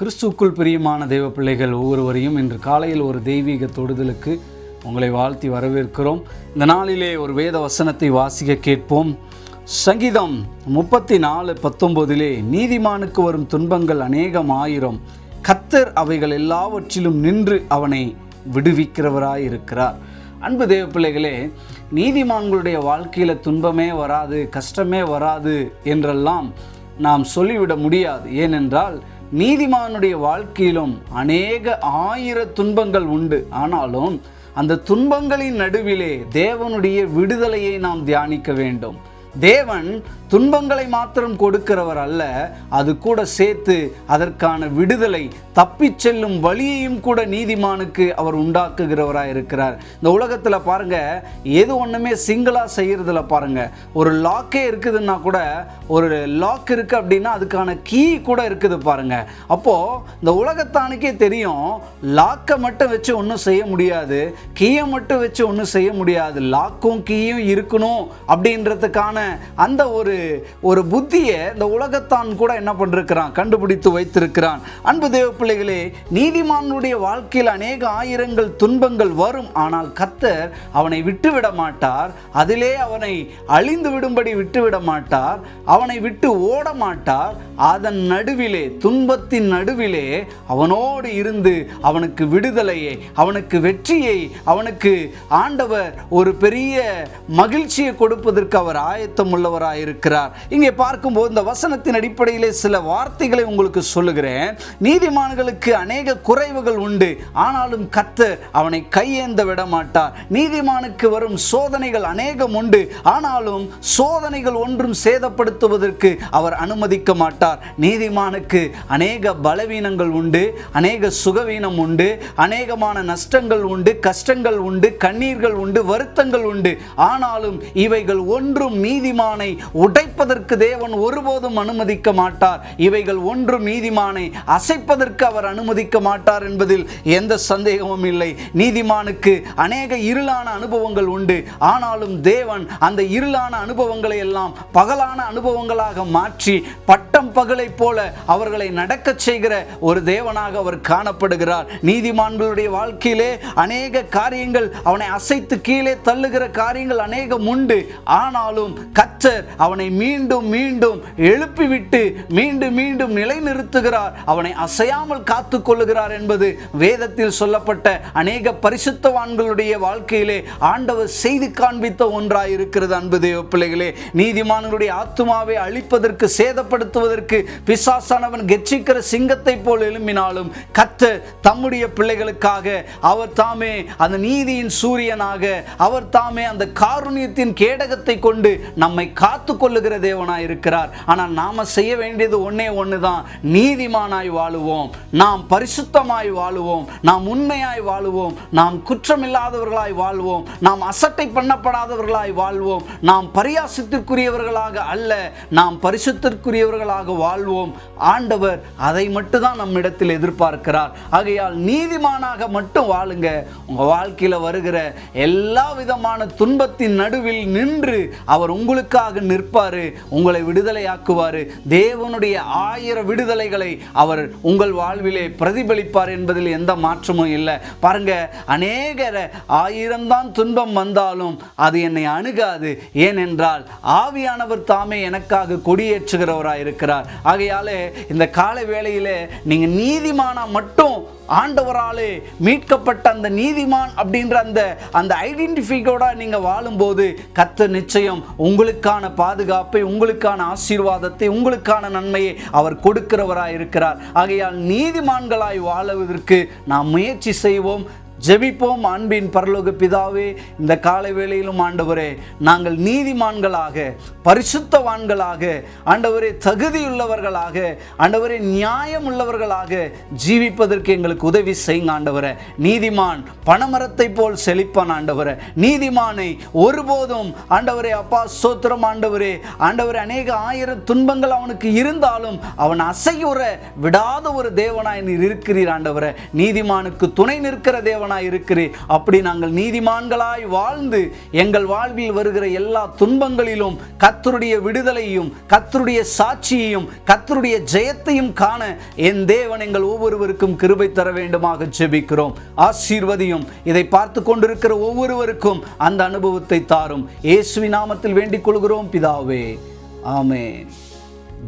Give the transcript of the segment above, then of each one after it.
கிறிஸ்துக்குள் பிரியமான தெய்வ பிள்ளைகள் ஒவ்வொருவரையும் இன்று காலையில் ஒரு தெய்வீக தொடுதலுக்கு உங்களை வாழ்த்தி வரவேற்கிறோம். இந்த நாளிலே ஒரு வேத வசனத்தை வாசிக்க கேட்போம். சங்கீதம் முப்பத்தி நாலு பத்தொம்போதிலே நீதிமானுக்கு வரும் துன்பங்கள் அநேகம் ஆயிரம். கத்தர் அவைகள் எல்லாவற்றிலும் நின்று அவனை விடுவிக்கிறவராயிருக்கிறார். அன்பு தேவ பிள்ளைகளே நீதிமான்களுடைய வாழ்க்கையில் துன்பமே வராது கஷ்டமே வராது என்றெல்லாம் நாம் சொல்லிவிட முடியாது. ஏனென்றால் நீதிமானுடைய வாழ்க்கையிலும் அநேக ஆயிர துன்பங்கள் உண்டு. ஆனாலும் அந்த துன்பங்களின் நடுவிலே தேவனுடைய விடுதலையை நாம் தியானிக்க வேண்டும். தேவன் துன்பங்களை மாத்திரம் கொடுக்கிறவர் அல்ல அது கூட சேர்த்து அதற்கான விடுதலை தப்பிச் செல்லும் வழியையும் கூட நீதிமானுக்கு அவர் உண்டாக்குகிறவராக இருக்கிறார். இந்த உலகத்தில் பாருங்க எது ஒன்றுமே சிங்கிளாக செய்கிறதுல பாருங்க. ஒரு லாக்கே இருக்குதுன்னா கூட ஒரு லாக் இருக்குது அப்படின்னா அதுக்கான கீ கூட இருக்குது பாருங்க. அப்போது இந்த உலகத்தானுக்கே தெரியும் லாக்கை மட்டும் வச்சு ஒன்றும் செய்ய முடியாது கீயை மட்டும் வச்சு ஒன்றும் செய்ய முடியாது லாக்கும் கீயும் இருக்கணும் அப்படின்றதுக்கான அந்த ஒரு ஒரு புத்தியை இந்த உலகத்தான் கூட என்ன பண்ணிருக்கிறான்? கண்டுபிடித்து வைத்திருக்கிறான். அன்பு தேவ பிள்ளைகளே நீதிமானுடைய வாழ்க்கையில் அநேக ஆயிரங்கள் துன்பங்கள் வரும். ஆனால் கத்தர் அவனை விட்டுவிட மாட்டார். அதிலே அவனை அழிந்து விடும்படி விட்டுவிட மாட்டார். அவனை விட்டு ஓட மாட்டார். அதன் நடுவிலே துன்பத்தின் நடுவிலே அவனோடு இருந்து அவனுக்கு விடுதலையை அவனுக்கு வெற்றியை அவனுக்கு ஆண்டவர் ஒரு பெரிய மகிழ்ச்சியை கொடுப்பதற்கு அவர் ஆயத்தம் உள்ளவராக இருக்கிறார். இங்கே பார்க்கும்போது இந்த வசனத்தின் அடிப்படையிலே சில வார்த்தைகளை உங்களுக்கு சொல்லுகிறேன். நீதிமான்களுக்கு அநேக குறைவுகள் உண்டு. ஆனாலும் கத்தர் அவனை கையேந்த விட மாட்டார் நீதிமானுக்கு வரும் சோதனைகள் அநேகம் உண்டு. ஆனாலும் சோதனைகள் ஒன்றும் சேதப்படுத்துவதற்கு அவர் அனுமதிக்க மாட்டார். நீதிமானுக்கு அநேக பலவீனங்கள் உண்டு அநேக சுகவீனம் உண்டு அநேகமான நஷ்டங்கள் உண்டு கஷ்டங்கள் உண்டு கண்ணீர்கள் உண்டு வருத்தங்கள் உண்டு. ஆனாலும் இவைகள் ஒன்றும் நீதிமானை உடைப்பதற்கு தேவன் ஒருபோதும் அனுமதிக்க மாட்டார். இவைகள் ஒன்றும் நீதிமானை அசைப்பதற்கு அவர் அனுமதிக்க மாட்டார் என்பதில் எந்த சந்தேகமும் இல்லை. நீதிமானுக்கு அநேக இருளான அனுபவங்கள் உண்டு. ஆனாலும் தேவன் அந்த இருளான அனுபவங்களை எல்லாம் பகலான அனுபவங்களாக மாற்றி பட்டம் பகலைப் போல அவர்களை நடக்கச் செய்கிற ஒரு தேவனாக அவர் காணப்படுகிறார். நீதிமான்களுடைய வாழ்க்கையிலே அநேக காரியங்கள் அவனை அசைத்து கீழே தள்ளுகிற காரியங்கள் அநேகம் உண்டு. ஆனாலும் கச்சர் அவனை மீண்டும் மீண்டும் எழுப்பிவிட்டு மீண்டும் மீண்டும் நிலைநிறுத்துகிறார். அவனை அசையாமல் காத்து கொள்ளுகிறார் என்பது வேதத்தில் சொல்லப்பட்ட அநேக பரிசுத்தவான்களுடைய வாழ்க்கையிலே ஆண்டவர் செய்து காண்பித்த ஒன்றாயிருக்கிறது அன்பு தேவ பிள்ளைகளே. நீதிமான்களுடைய ஆத்மாவை அழிப்பதற்கு சேதப்படுத்துவதற்கு பிசாசானவன் கெச்சிக்கிற சிங்கத்தை போல் எழும்பினாலும் கத்த தம்முடைய பிள்ளைகளுக்காக அவர் தாமே அந்த நீதியின் சூரியனாக அவர் தாமே அந்த காருண்யத்தின் கேடகத்தை கொண்டு நம்மை காத்து கொள்ளுகிற தேவனாய் இருக்கிறார். ஆனால் நாம செய்ய வேண்டியது ஒன்னே ஒன்று தான் நீதிமானாய் வாழுவோம் நாம் பரிசுத்தமாய் வாழுவோம் நாம் உண்மையாய் வாழுவோம் நாம் குற்றமில்லாதவர்களாய் வாழ்வோம் நாம் அசட்டை பண்ணப்படாதவர்களாய் வாழ்வோம் நாம் பரியாசத்திற்குரியவர்களாக அல்ல நாம் பரிசுத்திற்குரியவர்களாக வாழ்வோம். ஆண்டவர் அதை மட்டும் தான் நம்மிடத்தில் எதிர்பார்க்கிறார். ஆகையால் நீதிமானாக மட்டும் வாழுங்க. உங்கள் வாழ்க்கையில் வருகிற எல்லா விதமான துன்பத்தின் நடுவில் நின்று அவர் உங்களுக்காக நிற்பார். உங்களை விடுதலையாக்குவார். தேவனுடைய ஆயிரம் விடுதலைகளை அவர் உங்கள் வாழ்விலே பிரதிபலிப்பார் என்பதில் எந்த மாற்றமும் இல்லை. பாருங்க அநேகர ஆயிரம் தான் துன்பம் வந்தாலும் அது என்னை அணுகாது. ஏனென்றால் ஆவியானவர் தாமே எனக்காக கொடியேற்றுகிறவராக இருக்கிறார் ஆகையாலே இந்த கால வேளையிலே நீங்க நீதிமானா மட்டும் ஆண்டவராலே மீட்கப்பட்ட அந்த நீதிமான் அப்படின்ற அந்த அந்த ஐடென்டிஃபிகோட நீங்கள் வாழும்போது கத்த நிச்சயம் உங்களுக்கான பாதுகாப்பை உங்களுக்கான ஆசீர்வாதத்தை உங்களுக்கான நன்மையை அவர் கொடுக்கிறவராய் இருக்கிறார் ஆகையால் நீதிமான்களாய் வாழுவதற்கு நாம் முயற்சி செய்வோம். ஜெபிப்போம் அன்பின் பரலோக பிதாவே இந்த காலை வேளையிலும் ஆண்டவரே நாங்கள் நீதிமான்களாக பரிசுத்தவான்களாக ஆண்டவரே தகுதியுள்ளவர்களாக ஆண்டவரே நியாயம் உள்ளவர்களாக ஜீவிப்பதற்கு எங்களுக்கு உதவி செய்யுங்க ஆண்டவரே. நீதிமான் பணமரத்தை போல் செழிப்பான் ஆண்டவரே. நீதிமானை ஒருபோதும் ஆண்டவரே அப்பா சோத்திரம் ஆண்டவரே ஆண்டவரே அநேக ஆயிரம் துன்பங்கள் அவனுக்கு இருந்தாலும் அவன் அசையுற விடாத ஒரு தேவனாய் நீர் இருக்கிறீர் ஆண்டவரே. நீதிமானுக்கு துணை நிற்கிற தேவன் உள்ளவனாய் இருக்கிறீர். அப்படி நாங்கள் நீதிமான்களாய் வாழ்ந்து எங்கள் வாழ்வில் வருகிற எல்லா துன்பங்களிலும் கத்தருடைய விடுதலையும் கத்தருடைய சாட்சியையும் கத்தருடைய ஜெயத்தையும் காண என் தேவன் எங்கள் ஒவ்வொருவருக்கும் கிருபை தர வேண்டுமாக ஜெபிக்கிறோம். ஆசீர்வதியும். இதை பார்த்து கொண்டிருக்கிற ஒவ்வொருவருக்கும் அந்த அனுபவத்தை தாரும். இயேசுவி நாமத்தில் வேண்டிக் கொள்கிறோம். பிதாவே ஆமே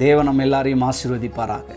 தேவன் நம்ம எல்லாரையும் ஆசீர்வதிப்பாராக.